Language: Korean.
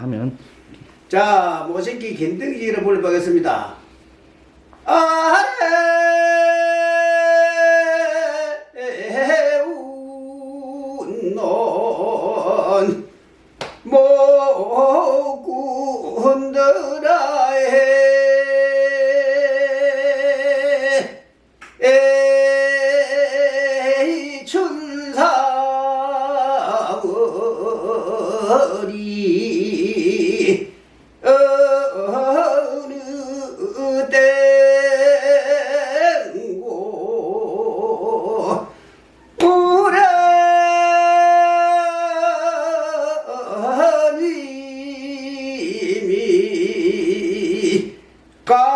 하면 자 모색기 겐등지를 불러보겠습니다. 아래운논 모군들아에 춘사월이 힘이 가시저의